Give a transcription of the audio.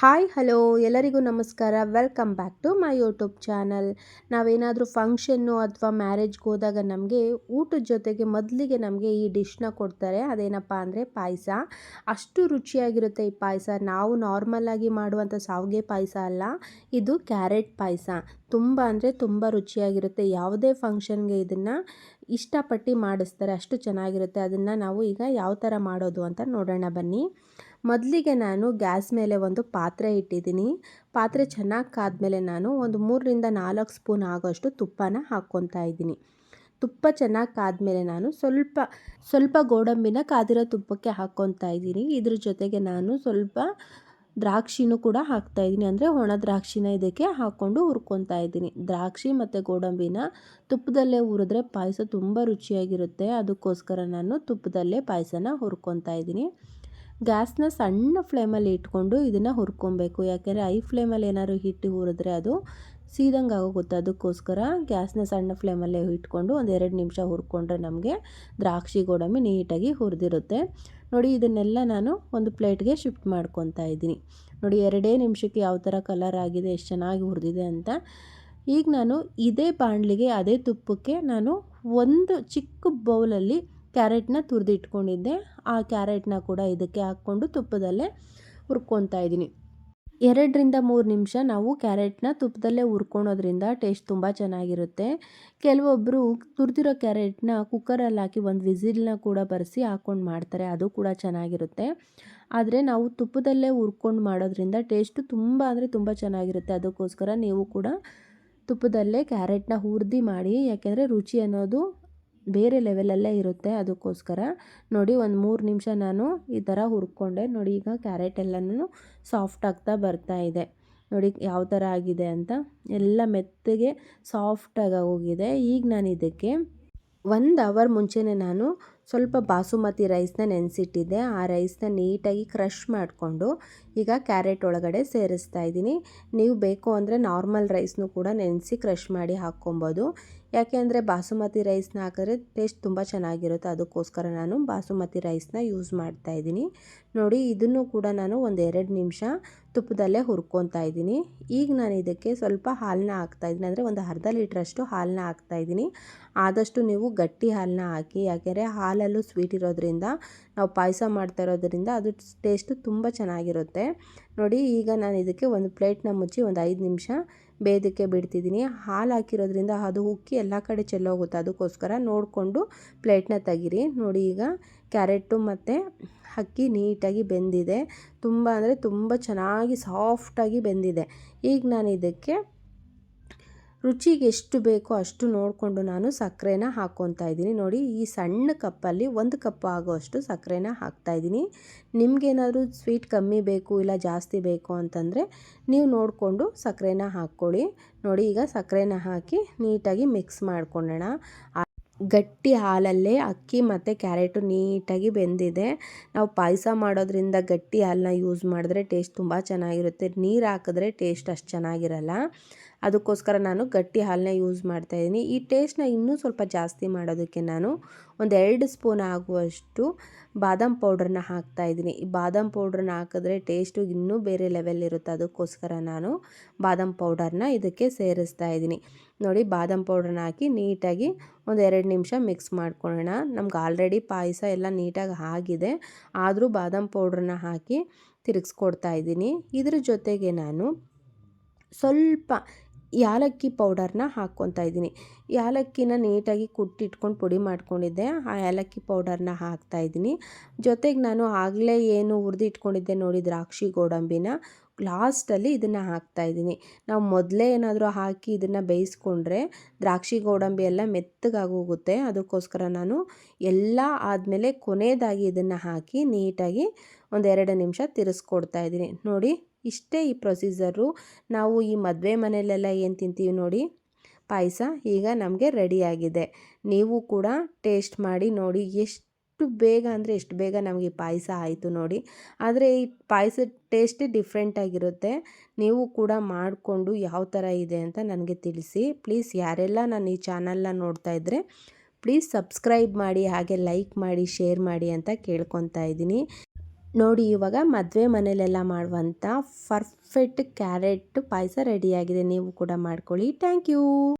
Hi, hello. ಎಲ್ಲರಿಗೂ ನಮಸ್ಕಾರ. Welcome back to my YouTube channel. ನಾವೇನಾದರೂ ಫಂಕ್ಷನ್ನು ಅಥವಾ ಮ್ಯಾರೇಜ್ಗೆ ಹೋದಾಗ ನಮಗೆ ಊಟದ ಜೊತೆಗೆ ಮೊದಲಿಗೆ ನಮಗೆ ಈ ಡಿಶ್ನ ಕೊಡ್ತಾರೆ. ಅದೇನಪ್ಪ ಅಂದರೆ ಪಾಯಸ. ಅಷ್ಟು ರುಚಿಯಾಗಿರುತ್ತೆ ಈ ಪಾಯಸ. ನಾವು ನಾರ್ಮಲಾಗಿ ಮಾಡುವಂಥ ಸಾವಿಗೆ ಪಾಯಸ ಅಲ್ಲ, ಇದು ಕ್ಯಾರೆಟ್ ಪಾಯಸ. ತುಂಬ ಅಂದರೆ ತುಂಬ ರುಚಿಯಾಗಿರುತ್ತೆ. ಯಾವುದೇ ಫಂಕ್ಷನ್ಗೆ ಇದನ್ನು ಇಷ್ಟಪಟ್ಟು ಮಾಡಿಸ್ತಾರೆ ಅಷ್ಟು ಚೆನ್ನಾಗಿರುತ್ತೆ. ಅದನ್ನು ನಾವು ಈಗ ಯಾವ ಥರ ಮಾಡೋದು ಅಂತ ನೋಡೋಣ ಬನ್ನಿ. ಮೊದಲಿಗೆ ನಾನು ಗ್ಯಾಸ್ ಮೇಲೆ ಒಂದು ಪಾತ್ರೆ ಇಟ್ಟಿದ್ದೀನಿ. ಪಾತ್ರೆ ಚೆನ್ನಾಗಿ ಕಾದ್ಮೇಲೆ ನಾನು ಒಂದು ಮೂರರಿಂದ ನಾಲ್ಕು ಸ್ಪೂನ್ ಆಗೋಷ್ಟು ತುಪ್ಪನ ಹಾಕ್ಕೊತಾ ಇದ್ದೀನಿ. ತುಪ್ಪ ಚೆನ್ನಾಗಿ ಕಾದ್ಮೇಲೆ ನಾನು ಸ್ವಲ್ಪ ಸ್ವಲ್ಪ ಗೋಡಂಬಿನ ಕಾದಿರೋ ತುಪ್ಪಕ್ಕೆ ಹಾಕ್ಕೊತಾ ಇದ್ದೀನಿ. ಇದ್ರ ಜೊತೆಗೆ ನಾನು ಸ್ವಲ್ಪ ದ್ರಾಕ್ಷಿನೂ ಕೂಡ ಹಾಕ್ತಾ ಇದ್ದೀನಿ. ಅಂದರೆ ಒಣ ದ್ರಾಕ್ಷಿನ ಇದಕ್ಕೆ ಹಾಕ್ಕೊಂಡು ಹುರ್ಕೊತಾ ಇದ್ದೀನಿ. ದ್ರಾಕ್ಷಿ ಮತ್ತು ಗೋಡಂಬಿನ ತುಪ್ಪದಲ್ಲೇ ಹುರಿದ್ರೆ ಪಾಯಸ ತುಂಬ ರುಚಿಯಾಗಿರುತ್ತೆ. ಅದಕ್ಕೋಸ್ಕರ ನಾನು ತುಪ್ಪದಲ್ಲೇ ಪಾಯಸನ ಹುರ್ಕೊತಾ ಇದ್ದೀನಿ. ಗ್ಯಾಸ್ನ ಸಣ್ಣ ಫ್ಲೇಮಲ್ಲಿ ಇಟ್ಕೊಂಡು ಇದನ್ನು ಹುರ್ಕೊಬೇಕು. ಯಾಕೆಂದರೆ ಐ ಫ್ಲೇಮಲ್ಲಿ ಏನಾದ್ರು ಹಿಟ್ಟು ಹುರಿದ್ರೆ ಅದು ಸೀದಂಗೆ ಆಗೋಗುತ್ತೆ. ಅದಕ್ಕೋಸ್ಕರ ಗ್ಯಾಸ್ನ ಸಣ್ಣ ಫ್ಲೇಮಲ್ಲೇ ಇಟ್ಕೊಂಡು ಒಂದು ಎರಡು ನಿಮಿಷ ಹುರ್ಕೊಂಡ್ರೆ ನಮಗೆ ದ್ರಾಕ್ಷಿ ಗೋಡಂಬಿ ನೀಟಾಗಿ ಹುರಿದಿರುತ್ತೆ. ನೋಡಿ, ಇದನ್ನೆಲ್ಲ ನಾನು ಒಂದು ಪ್ಲೇಟ್ಗೆ ಶಿಫ್ಟ್ ಮಾಡ್ಕೊತಾ ಇದ್ದೀನಿ. ನೋಡಿ, ಎರಡೇ ನಿಮಿಷಕ್ಕೆ ಯಾವ ಥರ ಕಲರ್ ಆಗಿದೆ, ಎಷ್ಟು ಚೆನ್ನಾಗಿ ಹುರಿದಿದೆ ಅಂತ. ಈಗ ನಾನು ಇದೇ ಬಾಣಲಿಗೆ ಅದೇ ತುಪ್ಪಕ್ಕೆ ನಾನು ಒಂದು ಚಿಕ್ಕ ಬೌಲಲ್ಲಿ ಕ್ಯಾರೆಟ್ನ ತುರಿದಿಟ್ಕೊಂಡಿದ್ದೆ ಆ ಕ್ಯಾರೆಟ್ನ ಕೂಡ ಇದಕ್ಕೆ ಹಾಕ್ಕೊಂಡು ತುಪ್ಪದಲ್ಲೇ ಹುರ್ಕೊತಾ ಇದ್ದೀನಿ. ಎರಡರಿಂದ ಮೂರು ನಿಮಿಷ ನಾವು ಕ್ಯಾರೆಟ್ನ ತುಪ್ಪದಲ್ಲೇ ಹುರ್ಕೊಳೋದ್ರಿಂದ ಟೇಸ್ಟ್ ತುಂಬ ಚೆನ್ನಾಗಿರುತ್ತೆ. ಕೆಲವೊಬ್ಬರು ತುರಿದಿರೋ ಕ್ಯಾರೆಟ್ನ ಕುಕ್ಕರಲ್ಲಿ ಹಾಕಿ ಒಂದು ವಿಸಿಲ್ನ ಕೂಡ ಬರೆಸಿ ಹಾಕ್ಕೊಂಡು ಮಾಡ್ತಾರೆ. ಅದು ಕೂಡ ಚೆನ್ನಾಗಿರುತ್ತೆ. ಆದರೆ ನಾವು ತುಪ್ಪದಲ್ಲೇ ಹುರ್ಕೊಂಡು ಮಾಡೋದ್ರಿಂದ ಟೇಸ್ಟು ತುಂಬ ಅಂದರೆ ತುಂಬ ಚೆನ್ನಾಗಿರುತ್ತೆ. ಅದಕ್ಕೋಸ್ಕರ ನೀವು ಕೂಡ ತುಪ್ಪದಲ್ಲೇ ಕ್ಯಾರೆಟ್ನ ಹುರಿದು ಮಾಡಿ, ಯಾಕೆಂದರೆ ರುಚಿ ಅನ್ನೋದು ಬೇರೆ ಲೆವೆಲಲ್ಲೇ ಇರುತ್ತೆ ಅದಕ್ಕೋಸ್ಕರ. ನೋಡಿ, ಒಂದು ಮೂರು ನಿಮಿಷ ನಾನು ಈ ಥರ ಹುರ್ಕೊಂಡೆ. ನೋಡಿ, ಈಗ ಕ್ಯಾರೆಟ್ ಎಲ್ಲನೂ ಸಾಫ್ಟ್ ಆಗ್ತಾ ಬರ್ತಾ ಇದೆ. ನೋಡಿ, ಯಾವ ಥರ ಆಗಿದೆ ಅಂತ. ಎಲ್ಲ ಮೆತ್ತಗೆ ಸಾಫ್ಟಾಗಿ ಹೋಗಿದೆ. ಈಗ ನಾನು ಇದಕ್ಕೆ ಒಂದು ಅವರ್ ಮುಂಚೆನೇ ನಾನು ಸ್ವಲ್ಪ ಬಾಸುಮತಿ ರೈಸ್ನ ನೆನೆಸಿಟ್ಟಿದ್ದೆ. ಆ ರೈಸ್ನ ನೀಟಾಗಿ ಕ್ರಷ್ ಮಾಡಿಕೊಂಡು ಈಗ ಕ್ಯಾರೆಟ್ ಒಳಗಡೆ ಸೇರಿಸ್ತಾ ಇದ್ದೀನಿ. ನೀವು ಬೇಕು ಅಂದರೆ ನಾರ್ಮಲ್ ರೈಸ್ನು ಕೂಡ ನೆನೆಸಿ ಕ್ರಷ್ ಮಾಡಿ ಹಾಕ್ಕೊಬೋದು. ಯಾಕೆ ಅಂದರೆ ಬಾಸುಮತಿ ರೈಸ್ನ ಹಾಕಿದ್ರೆ ಟೇಸ್ಟ್ ತುಂಬ ಚೆನ್ನಾಗಿರುತ್ತೆ. ಅದಕ್ಕೋಸ್ಕರ ನಾನು ಬಾಸುಮತಿ ರೈಸ್ನ ಯೂಸ್ ಮಾಡ್ತಾ ಇದ್ದೀನಿ. ನೋಡಿ, ಇದನ್ನು ಕೂಡ ನಾನು ಒಂದು ಎರಡು ನಿಮಿಷ ತುಪ್ಪದಲ್ಲೇ ಹುರ್ಕೊತಾ ಇದ್ದೀನಿ. ಈಗ ನಾನು ಇದಕ್ಕೆ ಸ್ವಲ್ಪ ಹಾಲನ್ನ ಹಾಕ್ತಾ ಇದ್ದೀನಿ. ಅಂದರೆ ಒಂದು ಅರ್ಧ ಲೀಟ್ರಷ್ಟು ಹಾಲನ್ನ ಹಾಕ್ತಾ ಇದ್ದೀನಿ. ಆದಷ್ಟು ನೀವು ಗಟ್ಟಿ ಹಾಲನ್ನ ಹಾಕಿ, ಯಾಕೆಂದರೆ ಹಾಲಲ್ಲೂ ಸ್ವೀಟ್ ಇರೋದ್ರಿಂದ ನಾವು ಪಾಯಸ ಮಾಡ್ತಾ ಇರೋದ್ರಿಂದ ಅದು ಟೇಸ್ಟು ತುಂಬ ಚೆನ್ನಾಗಿರುತ್ತೆ. ನೋಡಿ, ಈಗ ನಾನು ಇದಕ್ಕೆ ಒಂದು ಪ್ಲೇಟ್ನ ಮುಚ್ಚಿ ಒಂದು ಐದು ನಿಮಿಷ ಬೇದಕ್ಕೆ ಬಿಡ್ತಿದ್ದೀನಿ. ಹಾಲು ಹಾಕಿರೋದ್ರಿಂದ ಅದು ಉಕ್ಕಿ ಎಲ್ಲ ಕಡೆ ಚೆಲ್ಲೋಗುತ್ತೆ. ಅದಕ್ಕೋಸ್ಕರ ನೋಡಿಕೊಂಡು ಪ್ಲೇಟ್ನ ತೆಗಿರಿ. ನೋಡಿ, ಈಗ ಕ್ಯಾರೆಟು ಮತ್ತು ಅಕ್ಕಿ ನೀಟಾಗಿ ಬೆಂದಿದೆ. ತುಂಬ ಅಂದರೆ ತುಂಬ ಚೆನ್ನಾಗಿ ಸಾಫ್ಟಾಗಿ ಬೆಂದಿದೆ. ಈಗ ನಾನು ಇದಕ್ಕೆ ರುಚಿಗೆ ಎಷ್ಟು ಬೇಕೋ ಅಷ್ಟು ನೋಡಿಕೊಂಡು ನಾನು ಸಕ್ಕರೆನ ಹಾಕ್ಕೊತಾ ಇದ್ದೀನಿ. ನೋಡಿ, ಈ ಸಣ್ಣ ಕಪ್ಪಲ್ಲಿ ಒಂದು ಕಪ್ ಆಗೋಷ್ಟು ಸಕ್ಕರೆನ ಹಾಕ್ತಾಯಿದ್ದೀನಿ ನಿಮಗೇನಾದರೂ ಸ್ವೀಟ್ ಕಮ್ಮಿ ಬೇಕು ಇಲ್ಲ ಜಾಸ್ತಿ ಬೇಕು ಅಂತಂದರೆ ನೀವು ನೋಡಿಕೊಂಡು ಸಕ್ಕರೆನ ಹಾಕ್ಕೊಳ್ಳಿ. ನೋಡಿ, ಈಗ ಸಕ್ಕರೆನ ಹಾಕಿ ನೀಟಾಗಿ ಮಿಕ್ಸ್ ಮಾಡ್ಕೊಳ್ಳೋಣ ಗಟ್ಟಿ ಹಾಲಲ್ಲೇ ಅಕ್ಕಿ ಮತ್ತು ಕ್ಯಾರೆಟು ನೀಟಾಗಿ ಬೆಂದಿದೆ. ನಾವು ಪಾಯಸ ಮಾಡೋದ್ರಿಂದ ಗಟ್ಟಿ ಹಾಲನ್ನ ಯೂಸ್ ಮಾಡಿದ್ರೆ ಟೇಸ್ಟ್ ತುಂಬ ಚೆನ್ನಾಗಿರುತ್ತೆ. ನೀರು ಹಾಕಿದ್ರೆ ಟೇಸ್ಟ್ ಅಷ್ಟು ಚೆನ್ನಾಗಿರಲ್ಲ. ಅದಕ್ಕೋಸ್ಕರ ನಾನು ಗಟ್ಟಿ ಹಾಲನ್ನ ಯೂಸ್ ಮಾಡ್ತಾ ಇದ್ದೀನಿ. ಈ ಟೇಸ್ಟ್ನ ಇನ್ನೂ ಸ್ವಲ್ಪ ಜಾಸ್ತಿ ಮಾಡೋದಕ್ಕೆ ನಾನು ಒಂದು ಎರಡು ಸ್ಪೂನ್ ಆಗುವಷ್ಟು ಬಾದಾಮ್ ಪೌಡ್ರನ್ನ ಹಾಕ್ತಾಯಿದ್ದೀನಿ ಈ ಬಾದಾಮ್ ಪೌಡ್ರನ್ನ ಹಾಕಿದ್ರೆ ಟೇಸ್ಟು ಇನ್ನೂ ಬೇರೆ ಲೆವೆಲ್ ಇರುತ್ತೆ. ಅದಕ್ಕೋಸ್ಕರ ನಾನು ಬಾದಾಮ್ ಪೌಡರ್ನ ಇದಕ್ಕೆ ಸೇರಿಸ್ತಾ ಇದ್ದೀನಿ. ನೋಡಿ, ಬಾದಾಮ್ ಪೌಡ್ರನ್ನ ಹಾಕಿ ನೀಟಾಗಿ ಒಂದು ಎರಡು ನಿಮಿಷ ಮಿಕ್ಸ್ ಮಾಡ್ಕೊಳ್ಳೋಣ. ನಮ್ಗೆ ಆಲ್ರೆಡಿ ಪಾಯಸ ಎಲ್ಲ ನೀಟಾಗಿ ಆಗಿದೆ. ಆದರೂ ಬಾದಾಮ್ ಪೌಡ್ರನ್ನ ಹಾಕಿ ತಿರುಗಿಸ್ಕೊಡ್ತಾ ಇದ್ದೀನಿ. ಇದ್ರ ಜೊತೆಗೆ ನಾನು ಸ್ವಲ್ಪ ಯಾಲಕ್ಕಿ ಪೌಡರ್ನ ಹಾಕ್ಕೊತಾ ಇದ್ದೀನಿ. ಯಾಲಕ್ಕಿನ ನೀಟಾಗಿ ಕುಟ್ಟಿಟ್ಕೊಂಡು ಪುಡಿ ಮಾಡ್ಕೊಂಡಿದ್ದೆ. ಆ ಏಲಕ್ಕಿ ಪೌಡರ್ನ ಹಾಕ್ತಾಯಿದ್ದೀನಿ ಜೊತೆಗೆ ನಾನು ಆಗಲೇ ಏನು ಹುರಿದು ಇಟ್ಕೊಂಡಿದ್ದೆ ನೋಡಿ, ದ್ರಾಕ್ಷಿ ಗೋಡಂಬಿನ. ಲಾಸ್ಟಲ್ಲಿ ಇದನ್ನು ಹಾಕ್ತಾಯಿದ್ದೀನಿ ನಾವು ಮೊದಲೇ ಏನಾದರೂ ಹಾಕಿ ಇದನ್ನು ಬೇಯಿಸ್ಕೊಂಡ್ರೆ ದ್ರಾಕ್ಷಿ ಗೋಡಂಬಿ ಎಲ್ಲ ಮೆತ್ತಗಾಗೋಗುತ್ತೆ ಅದಕ್ಕೋಸ್ಕರ ನಾನು ಎಲ್ಲ ಆದಮೇಲೆ ಕೊನೆಯದಾಗಿ ಇದನ್ನು ಹಾಕಿ ನೀಟಾಗಿ ಒಂದೆರಡು ನಿಮಿಷ ತಿರ್ಸ್ಕೊಡ್ತಾ ಇದ್ದೀನಿ. ನೋಡಿ ಇಷ್ಟೇ ಈ ಪ್ರೊಸೀಜರು. ನಾವು ಈ ಮದುವೆ ಮನೆಯಲ್ಲೆಲ್ಲ ಏನು ತಿಂತೀವಿ ನೋಡಿ? ಪಾಯಸ ಈಗ ನಮಗೆ ರೆಡಿಯಾಗಿದೆ ನೀವು ಕೂಡ ಟೇಸ್ಟ್ ಮಾಡಿ ನೋಡಿ ಎಷ್ಟು ಬೇಗ ಅಂದರೆ ಎಷ್ಟು ಬೇಗ ನಮಗೆ ಪಾಯಸ ಆಯಿತು ನೋಡಿ. ಆದರೆ ಈ ಪಾಯಸ ಟೇಸ್ಟೇ ಡಿಫ್ರೆಂಟಾಗಿರುತ್ತೆ ನೀವು ಕೂಡ ಮಾಡಿಕೊಂಡು ಯಾವ ಥರ ಇದೆ ಅಂತ ನನಗೆ ತಿಳಿಸಿ. ಪ್ಲೀಸ್ ಯಾರೆಲ್ಲ ನಾನು ಈ ಚಾನಲ್ನ ನೋಡ್ತಾ ಇದ್ದರೆ ಪ್ಲೀಸ್ ಸಬ್ಸ್ಕ್ರೈಬ್ ಮಾಡಿ ಹಾಗೆ ಲೈಕ್ ಮಾಡಿ ಶೇರ್ ಮಾಡಿ ಅಂತ ಕೇಳ್ಕೊತಾ ಇದ್ದೀನಿ. ನೋಡಿ ಇವಾಗ ಮದುವೆ ಮನೇಲೆಲ್ಲ ಮಾಡುವಂಥ ಪರ್ಫೆಕ್ಟ್ ಕ್ಯಾರೆಟ್ ಪಾಯಸ ರೆಡಿಯಾಗಿದೆ ನೀವು ಕೂಡ ಮಾಡ್ಕೊಳ್ಳಿ. Thank you